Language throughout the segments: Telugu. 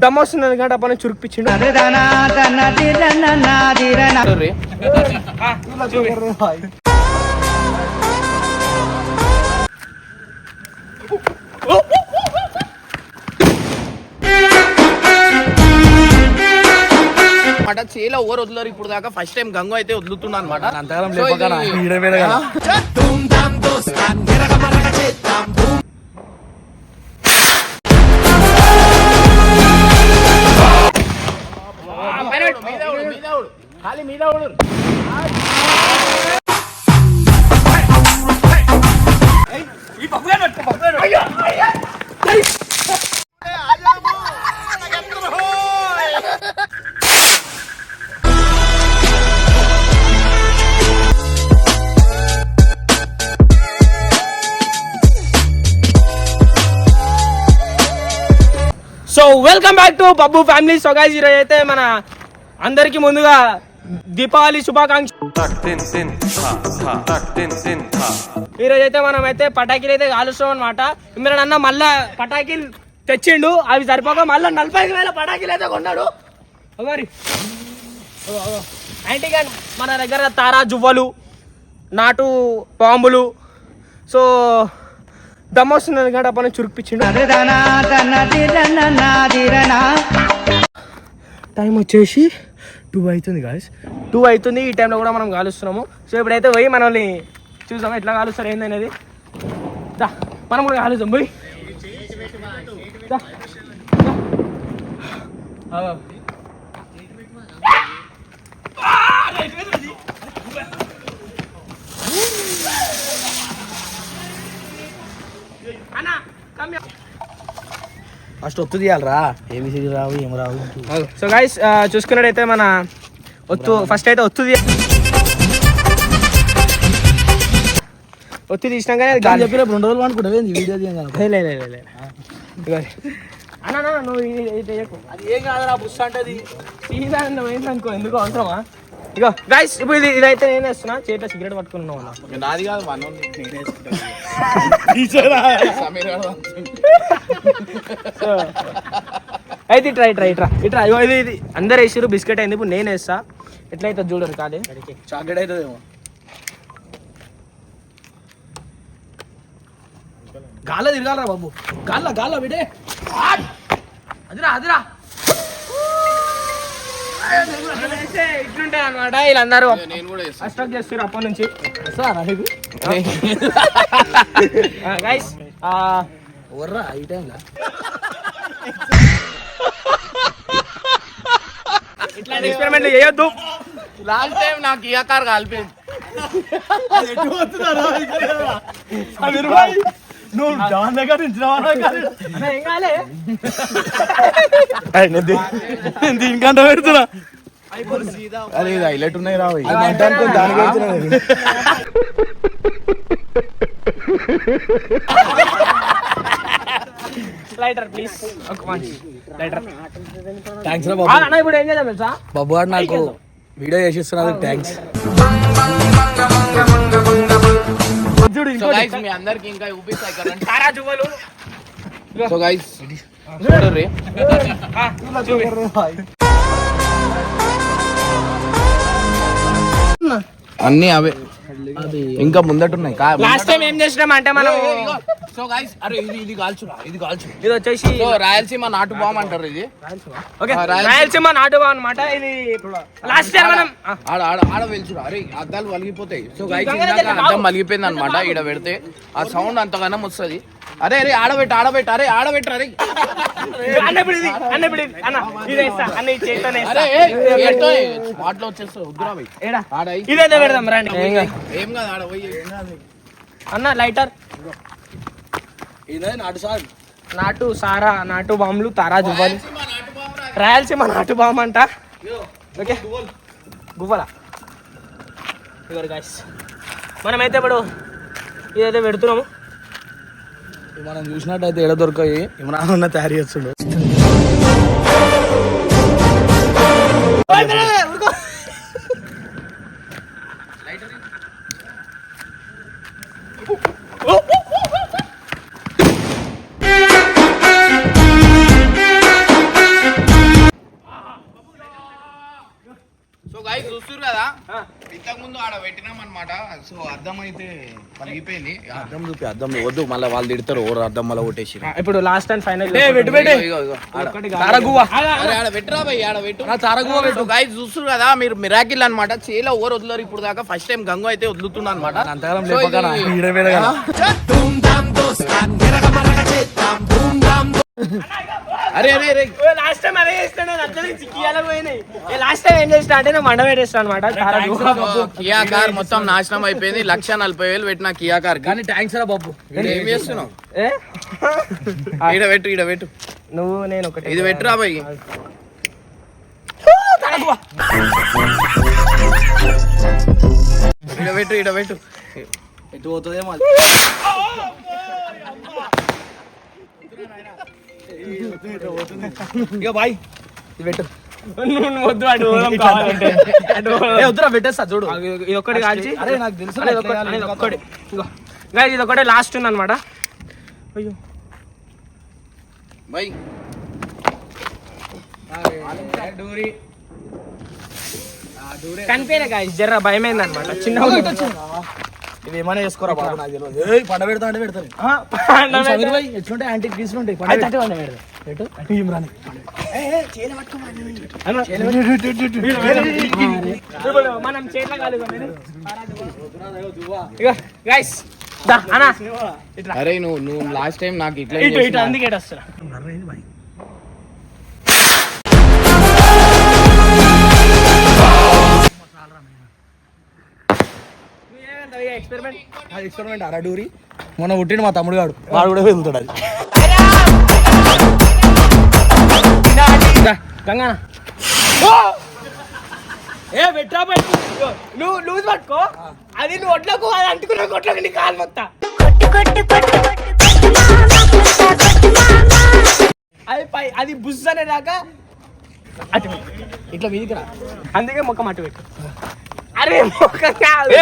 దమ్ వస్తుంది ఎందుకంటే అప్పుడు చురుకుపించిండు మాట చేలో ఓవర్ వదిలేరు ఇప్పుడు దాకా? ఫస్ట్ టైం గంగు అయితే వదులుతున్నా అనమాట అంతకాలం మీద ఉడు. So welcome back to Babbu family so guys ఈరోజు అయితే మన అందరికీ ముందుగా దీపావళి శుభాకాంక్ష. ఈరోజు అయితే మనం అయితే పటాకీలు అయితే కాలుస్తాం అనమాట ఇమ్రాన్ అన్న మళ్ళా పటాకీలు తెచ్చిండు. అవి సరిపోక మళ్ళీ నలభై ఐదు వేల పటాకీలు అయితే కొన్నాడు. మరి. యాంటీగా మన దగ్గర తారా జువ్వలు నాటు పాంబులు సో దమ్ వస్తుంది ఎందుకంటే అప్పుడు చురుకుపించిండు టైం వచ్చేసి టూ అవుతుంది గాయస్ టూ అవుతుంది. ఈ టైంలో కూడా మనం కాలుస్తున్నాము. సో ఇప్పుడైతే పోయి మనల్ని చూసాము ఎట్లా కాలుస్తారు? ఏందనేది దా మనం కూడా కాలుస్తాం పోయి. అన్న. ఫస్ట్ ఒత్తు తీయాలరా. ఏబిసిడి రావు ఏం రావు. సో గైస్ చూసుకున్నట్టయితే మన ఒత్తు ఫస్ట్ అయితే ఒత్తు తీ- ఒత్తు తీసినాకనే అది గాలి. చెప్పిన రెండు రోజులు అనుకుంటావే వీడియో తీయంగా లే, లే, లే. అన్న నువ్వు. అది ఏం కాదురా బుస్ అంటే సీదా నువ్వు ఏంటనుకో ఎందుకు అవసరమా? ఇగో గైస్ ఇప్పుడు ఇది ఇదైతే నేను వేస్తున్నా. చేతిలో సిగరెట్ పట్టుకున్నావు నాది కాదు మన సో అయితే ఇట్రా ఇట్రా ఇట్రా ఇట్రా ఇగో ఇది ఇది అందరు వేసిరు బిస్కెట్ అయింది. ఇప్పుడు నేను వేస్తా. ఎట్లయితే చూడరు కాదే. చాక్లెట్ అవుతుందేమో. గాల్ల తిరగాలరా బాబు. గాల్ల గాల్ల విడే. అదిరా అదిరా. ఇట్లుంటాయి అనమాట వీళ్ళందరూ చేస్తాను అస్టాక్ చేస్తారు అప్పటి నుంచి గైస్ ఎవర్రా ఈ టైంలో ఇట్లాంటి ఎక్స్పెరిమెంట్ చేయొద్దు లాస్ట్ టైం నాకు ఈ కలిపింది నువ్వు దాని దగ్గర నుంచి అన్న, ఏం కాలే దీనికంటే పెడుతున్నా అరే ఇది హైలైట్ ఉన్నాయి రావు దానికి పెడుతున్నా నేను. లైటర్ ప్లీజ్ ఒక మంచి లైటర్ థ్యాంక్స్ రా బాబు. అన్న ఇప్పుడు ఏం చేద్దాం తెలుసా? బాబు గారు నాకు వీడియో చేసిస్తున్నారు థ్యాంక్స్ చూడు సో గైస్ మీ అందరికి ఇంకా చూపిస్తాయి కరెంట్ తారా జువ్వలు సో గైస్ చూడర్రి అన్ని అవే. ఇంకా ముందటున్నాయి. లాస్ట్ టైం ఏం చేసినాం అంటే మనం సో గైస్ అరే ఇది ఇది కాల్చురా ఇది కాల్చు ఇది వచ్చేసి రాయలసీమ నాటు బాంబు అంటారు ఇది. ఓకే రాయలసీమ- రాయలసీమ నాటువా అనమాట ఇది లాస్ట్ ఇయర్ మనం ఆడ ఆడ ఆడ వెళ్చురా అరే అద్దాలు వలిగిపోతాయి. సో గైస్ అద్దం వలిగిపోయింది అనమాట ఈడ పెడితే. ఆ సౌండ్ అంతగానం వస్తుంది. అరే అరే ఆడబెట్టు ఆడబెట్టు అరే ఆడబెట్టు అరే. అన్న ఇప్పుడు ఇది అన్న ఇప్పుడు ఇది అన్న ఇది వేస్తా అన్న ఇది చేస్తానే అరే స్పాట్లో వచ్చేస్తా వద్దురా భయ్ ఏడా? ఆడ. ఇదైతే పెడదాం రండి. ఏం కాదు. ఏం కాదు ఆడ పోయి. ఏం కాదు. అన్న లైటర్. ఇదే నాటు సార్ నాటు సారా నాటు బాంబులు తారా జువ్వలు. రాయలసీమ నాటు బాంబు అంట. ఓకే. గువ్వల. ఇవ్వరు గాయస్ మనమైతే ఇప్పుడు ఇదైతే పెడుతున్నాము. మనం చూసినట్టయితే ఎడ దొరకాయి? ఇమ్రాన్ అన్న తయారు చేస్తుండు. గాయస్ ముందు ఆడ పెట్టినాం అనమాట సో అర్థం అయితే పలిగిపోయింది అర్థం చూపి. అర్థం వద్దు మళ్ళీ వాళ్ళు తిడతారు ఓరు అర్థం మళ్ళీ కొట్టేసి ఇప్పుడు లాస్ట్ అండ్ ఫైనల్ పెట్టు పెట్టరా తారగువ పెట్టు చూస్తున్నారు కదా మీరు మిరాకిల్ అన్నమాట. చేలో ఓవర్ వదిలేరు ఇప్పుడు దాకా. ఫస్ట్ టైం గంగు అయితే వదులుతున్నా అనమాట అంతకాలం అరే అరే అరే. లాస్ట్ టైం అదే చేస్తాను అట్లనే చిక్కియాలకు పోయినాయి. లాస్ట్ టైం ఏం చేసిన అంటే నేను మండ పెట్టేస్తాను అనమాట కియా కార్ మొత్తం నాశనం అయిపోయింది. లక్ష నలభై వేలు పెట్టిన కియా కార్ కానీ థ్యాంక్స్ రా బాబు. ఏం చేస్తున్నావు? ఈడ పెట్టు ఈడ పెట్టు. నువ్వు నేను ఒకటి ఇది పెట్టురా భయ్ ఈడ పెట్టు ఈడ పెట్టు. ఎటు పోతుందేమో ఇక బాయ్. ఇది పెట్టు. వద్దు అటు వద్దురా పెట్టేస్తా చూడు. ఇది- ఒక్కటి కాల్చి. అరే నాకు తెలుసు ఇది ఒక్కటి ఇది ఒకటే లాస్ట్ ఉంది అనమాట అయ్యో. భయ్ కనిపించలే గాయస్ జర్ర భయమైంది అనమాట చిన్న ఇది ఏమైనా చేసుకోరా బాబు? నాకు తెలియదు. పండ పెడతా అంటే పెడతాను సమీర్ భాయ్ ఎట్లుంటాయి? యాంటీ పీసులు ఉంటాయి. పండ పెట్టు. పెట్టు ఇమ్రాన్ మనం చేతిలో కాదు ఇగో గైస్ దా అన్న. ఇట్లా అరే నువ్వు నువ్వు లాస్ట్ టైం నాకు ఇట్లా ఇటు ఇటు అందుకే వస్తున్నా. అది ఎక్స్పెరిమెంట్ అరడూరి. మొన్న పుట్టిన మా తమ్ముడు గాడు వాడు కూడా వెళ్తాడు అది. గంగా. ఏ పెట్టా పెట్టు. నువ్వు లూజ్ పట్టుకో. అది నువ్వు ఒడ్లకు అది అంటుకున్న కొట్లకు నీ కాలు మొత్తం. కొట్టు కొట్టు కొట్టు కొట్టు కొట్టు మామ కొట్టు కొట్టు మామ అది పై అది బుజ్ అనేదాకా అటు. ఇట్లా మీదికి రా. అందుకే ముఖం అటు పెట్టు. అరే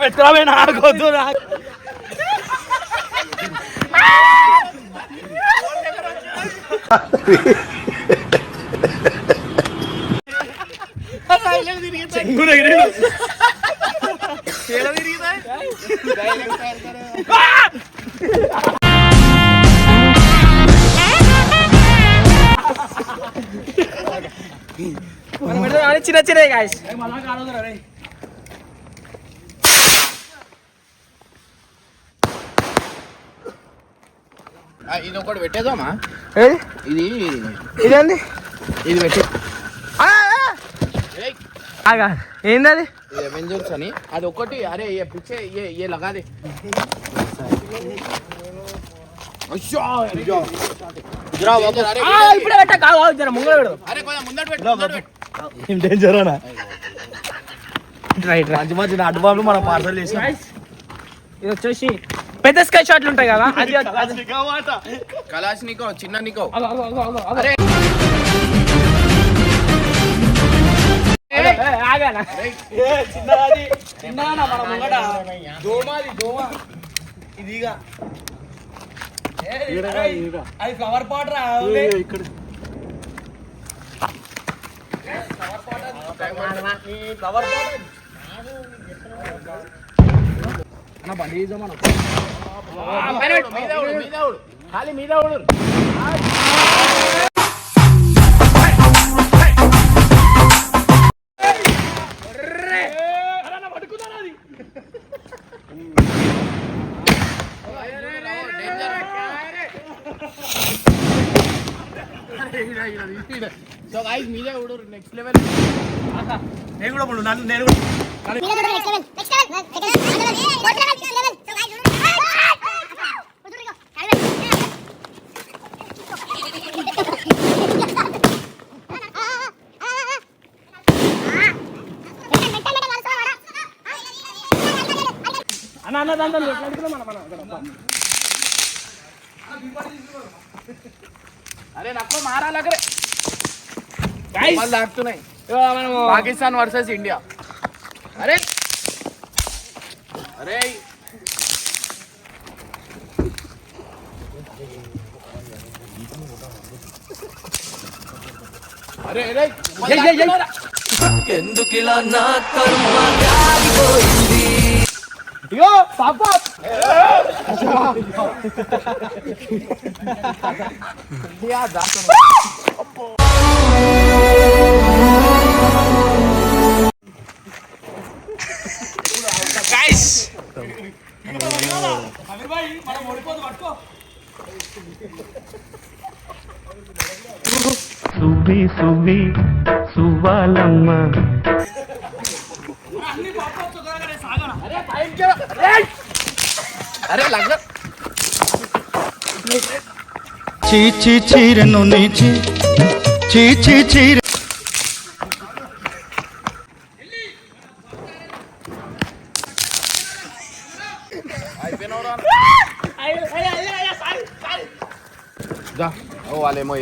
పెట్టుకోవే నాకొద్దు నాకు పెడదాం అని చిన్న చిన్న ఇది ఒకటి పెట్టేద్దామా? ఏది ఇది ఇదేంది? ఇది పెట్టే. ఆ, ఆ. ఏయ్, ఆగా ఏంది అది ఇది అవెంజర్స్ అని? అది ఒకటి అరే ఏ పిచ్చే ఏ ఏ లగా దే అయ్యో, అయ్యో. ఇదిరా బాబు. అరే, ఆ, ఇప్పుడే పెట్టా కాదు జర ముంగడ పెడదాం అరే కొంచెం ముందట పెట్టు ముందట పెట్టు. ఏం డేంజర్ అనా రైట్ మంచి మంచి అడ్డు బాబులు మనం పార్సల్ చేసినాం. ఇది వచ్చేసి పెద్ద స్కై షాట్లు ఉంటాయి కదా అది అది- కలాష్ నీకో చిన్న నీకో. అది ఫ్లవర్ పాట్ రా ఇక్కడ. ఫ్లవర్ పాట్ అన్న బండి చేద్దాం మనం మీద ఉడు, మీద ఉడు, మీద ఉడు. ఖాళీ మీద ఉడు సో గైస్ మీదే ఉడు నెక్స్ట్ లెవెల్ నేను కూడా నన్ను నేను కూడా నెక్స్ట్ లెవెల్ నెక్స్ట్ లెవెల్ అన్న అన్న దాంతో ఎట్లా మన మన అరే నాకు మారాలగరే Guys, మనము పాకిస్తాన్ వర్సెస్ ఇండియా అరే అరే అరే అరే. ఏయ్, ఏయ్, ఏయ్. ఎందుకిలా నా కర్మ కాలిపోయింది ఇగో పాపా సువ్వి సువ్వి సువ్వాలమ్మ అరే లగ్గ చీచి చీరను నీచి చీచి చీర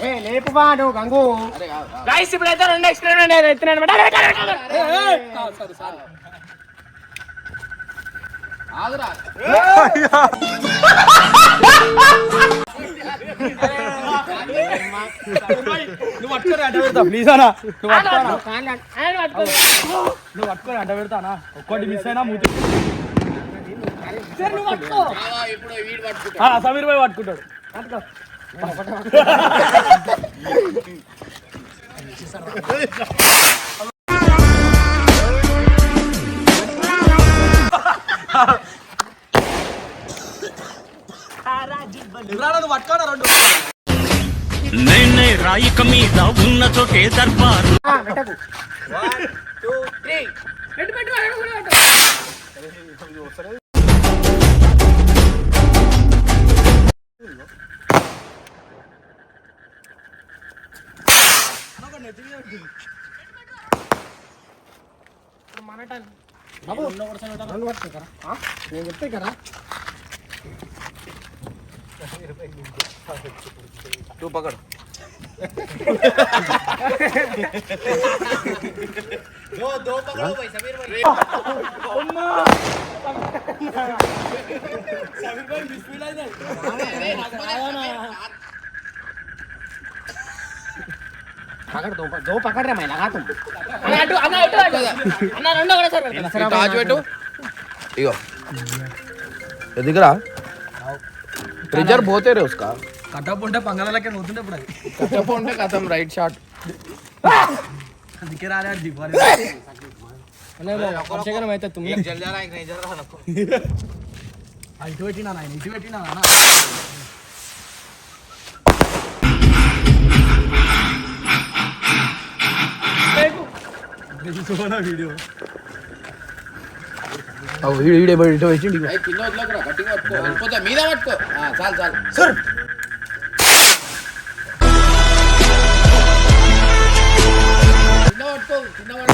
ఏ లేపు గంగు గైస్ ఇప్పుడైతే రెండు ఎక్స్ప్లెయిన్ ఎత్తున్నాను సారీ సారీ ఆగురా నువ్వు పట్టుకొని అడ్డ పెడతా ప్లీజ్ అన్నా నువ్వు పట్టుకోనా నువ్వు పట్టుకొని అడ్డ పెడతానా ఒక్కటి మిస్ అయినా మూతి సమీర్ భాయ్ పట్టుకుంటాడు నువ్వు రాయిక మీద ఉన్న చోటే దర్బారు నేను చెప్తే కదా तू पकड़ दो दो पकड़ो भाई समीर भाई अम्मा समीर भाई बिस्मिल दो पकड़ रहे मैं लगा तुम आज बैठो ये दिख रहा रिज़र्व होते रहे उसका కట్టపు ఉంటే పంగలకే పోతుంటే ఇప్పుడు అది. కట్టపు ఉంటే కథం రైట్ షాట్ అందుకే రాలే దివ్వాలి వర్షకరం అయితే తుమ్మి ఇటు పెట్టినా నాయన ఇటు పెట్టినా నాన్న వీడియో వీడే ఇటు వచ్చింది కింద వదలకురా గట్టిగా పట్టుకో. వెళ్ళిపోతా మీద పట్టుకో చాలు చాలు. సార్! కింద పట్టుకో కింద పట్టుకో